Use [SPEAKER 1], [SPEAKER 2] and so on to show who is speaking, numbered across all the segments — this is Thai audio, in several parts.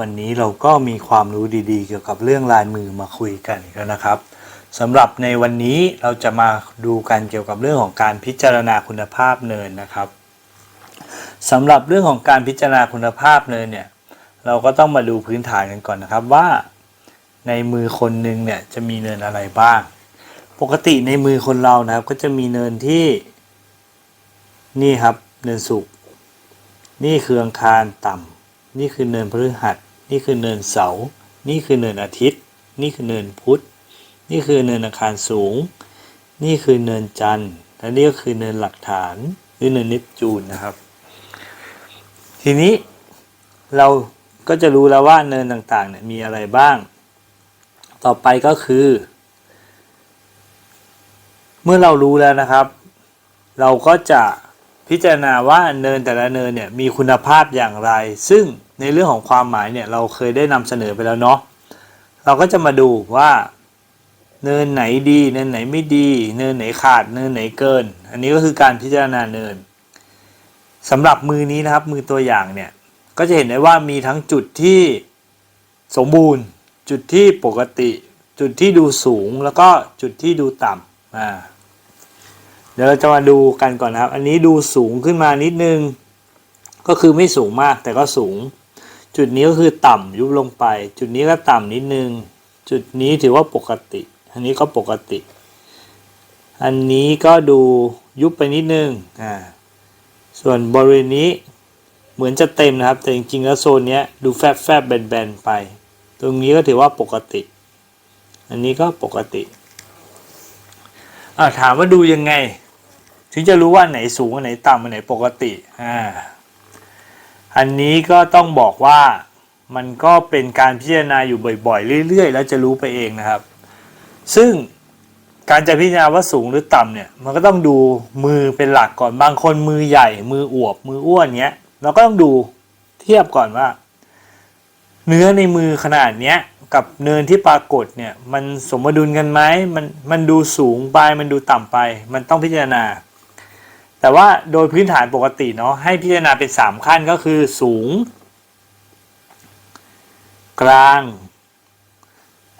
[SPEAKER 1] วันนี้เราก็มีความรู้ดีๆ เกี่ยวกับเรื่องลายมือมาคุยกันกแล้วนะครับสำหรับในวันนี้เราจะมาดูกันเกี่ยวกับเรื่องของการพิจารณาคุณภาพเนินนะครับสำหรับเรื่องของการพิจารณาคุณภาพเนินเนี่ยเราก็ต้องมาดูพื้นฐานกันก่อนนะครับว่า ในมือคนหนึ่งเนี่ยจะมีเนินอะไรบ้าง ปกติในมือคนเรานะครับก็จะมีเนินที่นี่ครับเนินสุกนี่คืออังคารต่ำนี่คือเนินพฤหัส นี่คือเนินเสา นี่คือเนินอาทิตย์ นี่คือเนินพุธ นี่คือเนินอังคารสูง นี่คือเนินจันทร์ และนี่ก็คือเนินหลักฐานหรือเนินเนปจูนนะครับ ทีนี้เราก็จะรู้แล้วว่าเนินต่างๆเนี่ยมีอะไรบ้าง ต่อไปก็คือ เมื่อเรารู้แล้วนะครับ เราก็จะพิจารณาว่าเนินแต่ละเนินเนี่ยมีคุณภาพอย่างไร ซึ่ง ในเรื่องของความหมายเนี่ยเราเคยได้นำเสนอไปแล้วเนาะเราก็จะมาดูว่า เนินไหนดี เนินไหนไม่ดี เนินไหนขาด เนินไหนเกิน อันนี้ก็คือการพิจารณาเนินสำหรับมือนี้นะครับมือตัวอย่างเนี่ยก็จะเห็นได้ว่ามีทั้งจุดที่สมบูรณ์ จุดที่ปกติ จุดที่ดูสูงแล้วก็จุดที่ดูต่ำอ่าเดี๋ยวเราจะมาดูกันก่อนนะครับ อันนี้ดูสูงขึ้นมานิดนึง ก็คือไม่สูงมากแต่ก็สูง จุดนี้ก็คือต่ำยุบลงไป จุดนี้ก็ต่ำนิดนึง จุดนี้ถือว่าปกติ อันนี้ก็ปกติ อันนี้ก็ดูยุบไปนิดนึงอ่าส่วนบริเวณนี้เหมือนจะเต็มนะครับ แต่จริงๆแล้วโซนเนี้ยดูแฟบแฟบแบนๆไป ตรงนี้ก็ถือว่าปกติ อันนี้ก็ปกติอ่าถามว่าดูยังไง ถึงจะรู้ว่าไหนสูงอันไหนต่ำอันไหนปกติอ่า อันนี้ก็ต้องบอกว่ามันก็เป็นการพิจารณาอยู่บ่อยๆ เรื่อย ๆ แล้วจะรู้ไปเองนะครับ ซึ่งการจะพิจารณาว่าสูงหรือต่ำเนี่ยมันก็ต้องดูมือเป็นหลักก่อนบางคนมือใหญ่ มืออวบ มืออ้วนเนี้ยเราก็ต้องดูเทียบก่อนว่า เนื้อในมือขนาดเนี้ยกับเนินที่ปรากฏเนี่ยมันสมดุลกันไหมมันมันดูสูงไปมันดูต่ำไป มันต้องพิจารณา แต่ว่าโดยพื้นฐานปกติเนาะให้พิจารณาเป็น 3 ขั้นก็คือสูง กลาง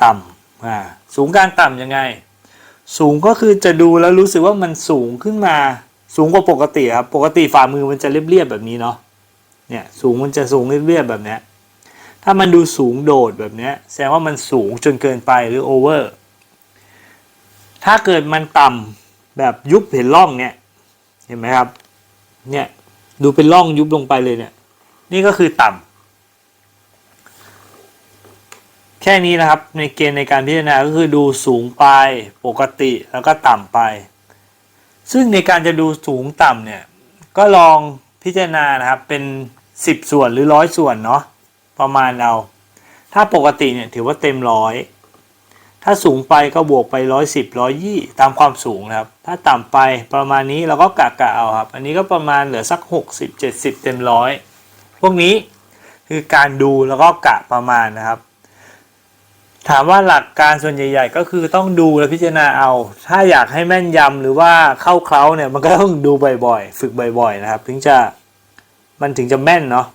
[SPEAKER 1] ต่ำอ่าสูงกลางต่ำยังไง สูงก็คือจะดูแล้วรู้สึกว่ามันสูงขึ้นมา สูงกว่าปกติครับปกติฝ่ามือมันจะเรียบๆแบบนี้เนาะเนี่ยสูงมันจะสูงเรียบๆแบบเนี้ยถ้ามันดูสูงโดดแบบเนี้ยแสดงว่ามันสูงจนเกินไปหรือโอเวอร์ถ้าเกิดมันต่ำแบบยุบเห็นร่องเนี่ย เห็นไหมครับ เนี่ยดูเป็นร่องยุบลงไปเลยเนี่ย นี่ก็คือต่ำแค่นี้นะครับ ในเกณฑ์ในการพิจารณาก็คือดูสูงไปปกติแล้วก็ต่ำไป ซึ่งในการจะดูสูงต่ำเนี่ย ก็ลองพิจารณานะครับเป็น 10 ส่วนหรือร้อยส่วนเนาะประมาณเรา ถ้าปกติเนี่ยถือว่าเต็มร้อย ถ้าสูงไปก็บวกไปร้อยสิบร้อยยี่ตามความสูงนะครับ ถ้าต่ำไปประมาณนี้เราก็กะกะเอาครับ อันนี้ก็ประมาณเหลือสักหกสิบเจ็ดสิบเต็มร้อยพวกนี้คือการดูแล้วก็กะประมาณนะครับ ถามว่าหลักการส่วนใหญ่ ๆ ก็คือต้องดูและพิจารณาเอา ถ้าอยากให้แม่นยำหรือว่าเข้าเคล้าเนี่ยมันก็ต้องดูบ่อยๆ ฝึกบ่อยๆนะครับ ถึงจะมันถึงจะแม่นเนาะ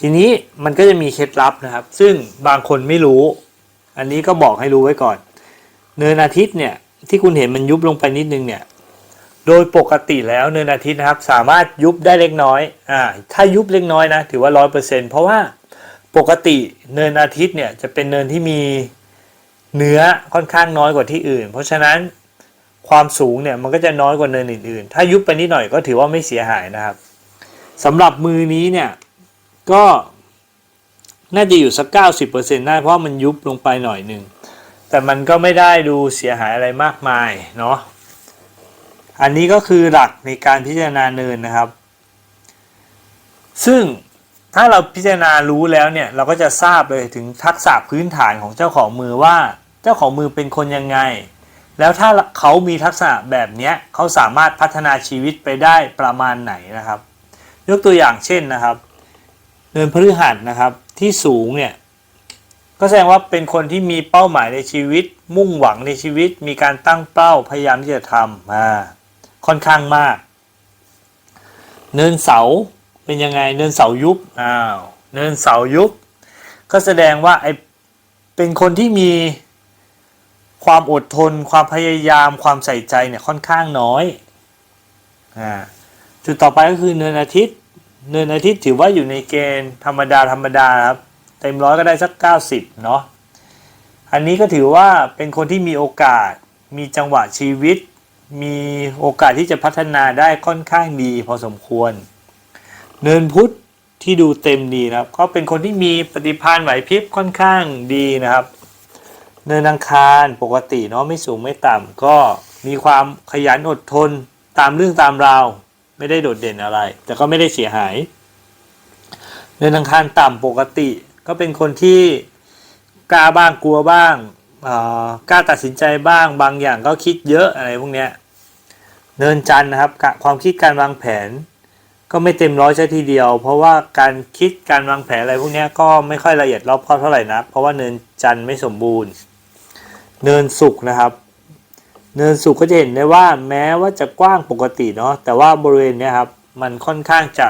[SPEAKER 1] ทีนี้มันก็จะมีเคล็ดลับนะครับ ซึ่งบางคนไม่รู้ อันนี้ก็บอกให้รู้ไว้ก่อน เนินอาทิตย์เนี่ยที่คุณเห็นมันยุบลงไปนิดนึงเนี่ยโดยปกติแล้วเนินอาทิตย์นะครับ สามารถยุบได้เล็กน้อยอ่าถ้ายุบเล็กน้อยนะถือว่าร้อยเปอร์เซ็นเพราะว่าปกติเนินอาทิตย์เนี่ยจะเป็นเนินที่มีเนื้อค่อนข้างน้อยกว่าที่อื่น เพราะฉะนั้นความสูงเนี่ยมันก็จะน้อยกว่าเนินอื่นๆ ถ้ายุบไปนิดหน่อยก็ถือว่าไม่เสียหายนะครับสำหรับมือนี้เนี่ยก็ น่าจะอยู่สักเก้าสิบเปอร์เซ็นได้เพราะมันยุบลงไปหน่อยหนึ่ง แต่มันก็ไม่ได้ดูเสียหายอะไรมากมายเนาะอันนี้ก็คือหลักในการพิจารณาเนินนะครับ ซึ่งถ้าเราพิจารณารู้แล้วเนี่ยเราก็จะทราบเลยถึงทักษะพื้นฐานของเจ้าของมือว่า เจ้าของมือเป็นคนยังไง แล้วถ้าเขามีทักษะแบบนี้เขาสามารถพัฒนาชีวิตไปได้ประมาณไหนนะครับ ยกตัวอย่างเช่นนะครับ เนินพฤหัสนะครับ ที่สูงเนี่ยก็แสดงว่าเป็นคนที่มีเป้าหมายในชีวิต มุ่งหวังในชีวิต มีการตั้งเป้าพยายามที่จะทำอ่าค่อนข้างมาก เนินเสาเป็นยังไงเนินเสายุบอ้าวเนินเสายุบก็แสดงว่าไอเป็นคนที่มีความอดทน ความพยายามความใส่ใจเนี่ยค่อนข้างน้อยอ่าจุดต่อไปก็คือเนินอาทิตย์ เนินอาทิตย์ถือว่าอยู่ในเกณฑ์ธรรมดาธรรมดาครับ เต็มร้อยก็ได้สัก 90 เนาะอันนี้ก็ถือว่าเป็นคนที่มีโอกาส มีจังหวะชีวิต มีโอกาสที่จะพัฒนาได้ค่อนข้างดีพอสมควร เนินพุธที่ดูเต็มดีนะครับ ก็เป็นคนที่มีปฏิภาณไหวพริบค่อนข้างดีนะครับ เนินอังคารปกติเนาะไม่สูงไม่ต่ำก็มีความขยันอดทนตามเรื่องตามราว ไม่ได้โดดเด่นอะไร แต่ก็ไม่ได้เสียหายเนินอังคารต่ำปกติ ก็เป็นคนที่กล้าบ้างกลัวบ้างกล้าตัดสินใจบ้างบางอย่างก็คิดเยอะอะไรพวกเนี้ยเนินจันนะครับความคิดการวางแผน ก็ไม่เต็มร้อยใช่ทีเดียว เพราะว่าการคิดการวางแผนอะไรพวกเนี้ยก็ไม่ค่อยละเอียดรอบคอบเท่าไหร่นะเพราะว่าเนินจันไม่สมบูรณ์ เนินสุกนะครับ เนินสุกก็จะเห็นได้ว่าแม้ว่าจะกว้างปกติเนาะแต่ว่าบริเวณเนี้ยครับมันค่อนข้างจะ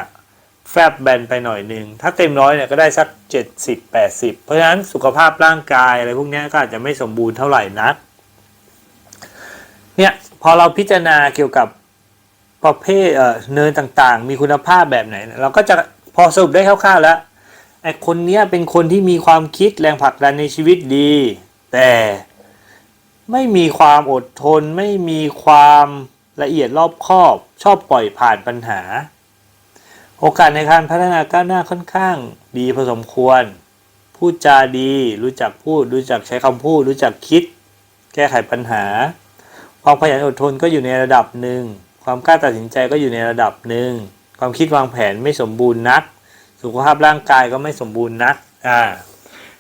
[SPEAKER 1] แฟบแบนไปหน่อยหนึ่งถ้าเต็มร้อยเนี่ยก็ได้สัก 70 80 เพราะฉะนั้นสุขภาพร่างกายอะไรพวกนี้ก็อาจจะไม่สมบูรณ์เท่าไหร่นักเนี่ยพอเราพิจารณาเกี่ยวกับประเภทเเนินต่างๆ มีคุณภาพแบบไหนเนี่ยเราก็จะพอสรุปได้คร่าวๆแล้วไอ้คนเนี้ยเป็นคนที่มีความคิดแรงผลักดันในชีวิตดี แต่ ไม่มีความอดทน ไม่มีความละเอียดรอบคอบ ชอบปล่อยผ่านปัญหา โอกาสในการพัฒนาก้าวหน้าค่อนข้างดีพอสมควร พูดจาดี รู้จักพูด รู้จักใช้คำพูด รู้จักคิด แก้ไขปัญหา ความขยันอดทนก็อยู่ในระดับหนึ่ง ความกล้าตัดสินใจก็อยู่ในระดับหนึ่ง ความคิดวางแผนไม่สมบูรณ์นัก สุขภาพร่างกายก็ไม่สมบูรณ์นัก อ่า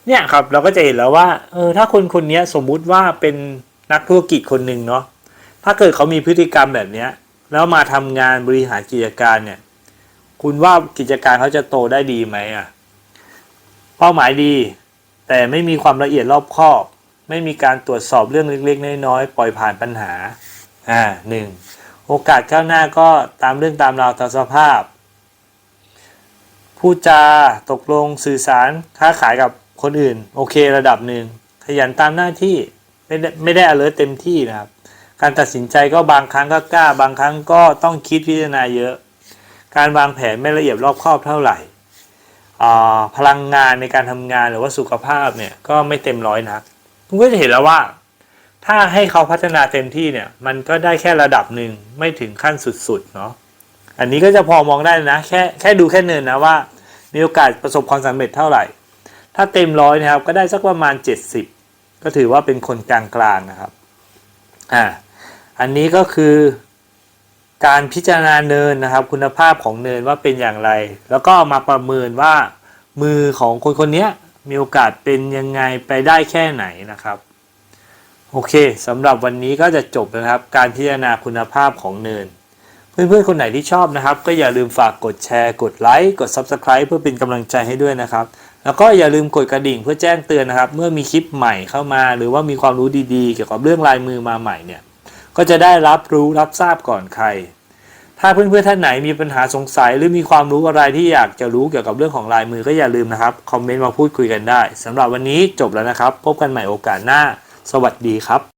[SPEAKER 1] เนี่ยครับเราก็จะเห็นแล้วว่าเออถ้าคนคนนี้สมมุติว่าเป็นนักธุรกิจคนหนึ่งเนาะถ้าเกิดเขามีพฤติกรรมแบบเนี้ยแล้วมาทำงานบริหารกิจการเนี่ย คุณว่ากิจการเขาจะโตได้ดีไหมอะเป้าหมายดี แต่ไม่มีความละเอียดรอบคอบ ไม่มีการตรวจสอบเรื่องเล็กๆน้อยๆปล่อยผ่านปัญหาอ่าหนึ่งโอกาสก้าวหน้าก็ตามเรื่องตามราวตามสภาพพูดจาตกลงสื่อสารค้าขายกับ คนอื่นโอเคระดับหนึ่งขยันตามหน้าที่ไม่ได้ไม่ได้ alert เต็มที่นะครับ การตัดสินใจก็บางครั้งก็กล้า บางครั้งก็ต้องคิดพิจารณาเยอะ การวางแผนไม่ละเอียดรอบคอบเท่าไหร่พลังงานในการทำงานหรือว่าสุขภาพเนี่ยก็ไม่เต็มร้อยนักคุณก็จะเห็นแล้วว่า ถ้าให้เขาพัฒนาเต็มที่เนี่ยมันก็ได้แค่ระดับหนึ่งไม่ถึงขั้นสุดๆเนาะอันนี้ก็จะพอมองได้นะแค่แค่ดูแค่เนินนะว่า มีโอกาสประสบความสำเร็จเท่าไหร่ ถ้าเต็มร้อยนะครับก็ได้สักประมาณ 70 ก็ถือว่าเป็นคนกลางๆนะครับอ่าอันนี้ก็คือการพิจารณาเนินนะครับ คุณภาพของเนินว่าเป็นอย่างไร แล้วก็มาประเมินว่า มือของคนคนนี้มีโอกาสเป็นยังไงไปได้แค่ไหนนะครับ โอเคสำหรับวันนี้ก็จะจบนะครับ การพิจารณาคุณภาพของเนิน เพื่อนๆคนไหนที่ชอบนะครับ ก็อย่าลืมฝากกดแชร์ กดไลค์กด Subscribe เพื่อเป็นกำลังใจให้ด้วยนะครับ แล้วก็อย่าลืมกดกระดิ่งเพื่อแจ้งเตือนนะครับ เมื่อมีคลิปใหม่เข้ามา หรือว่ามีความรู้ดีๆ เกี่ยวกับเรื่องลายมือมาใหม่เนี่ย ก็จะได้รับรู้รับทราบก่อนใคร ถ้าเพื่อนๆท่านไหนมีปัญหาสงสัย หรือมีความรู้อะไรที่อยากจะรู้เกี่ยวกับเรื่องของลายมือก็อย่าลืมนะครับ คอมเมนต์มาพูดคุยกันได้สำหรับวันนี้จบแล้วนะครับ พบกันใหม่โอกาสหน้า สวัสดีครับ